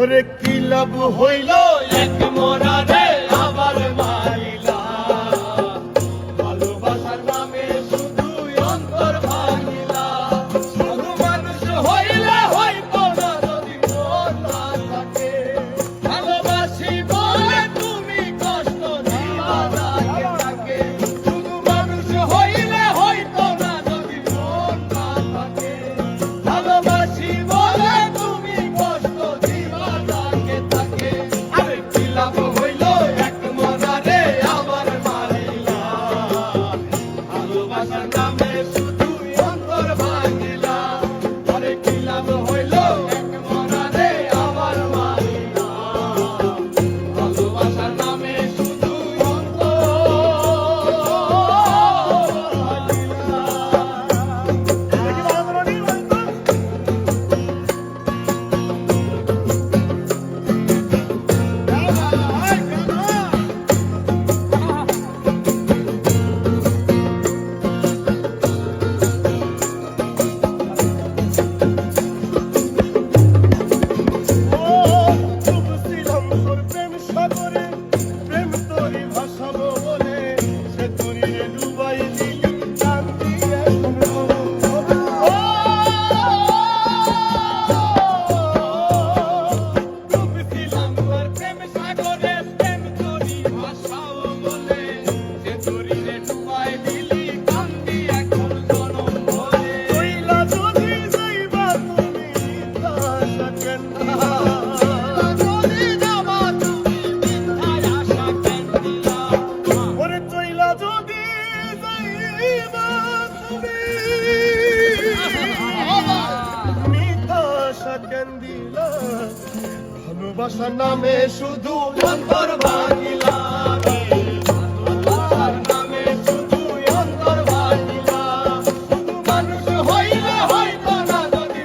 ওরে কি লাভ হইল? এক মরা রে আবার মা কেন দিল। ভালোবাসা নামে শুধু অন্তর ভাঙিলা মানুষ হইলে হয়তো না যদি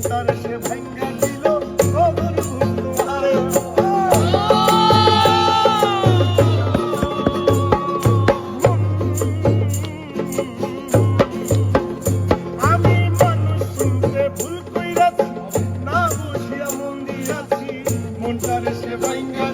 মনটার সে ভাঙ্গা দিল গগন ঘুমারে আমি মানুষ শুনতে ভুল কইরাছি, না বসিয়া মন দিয়াছি, মনটার সে ভাঙ্গা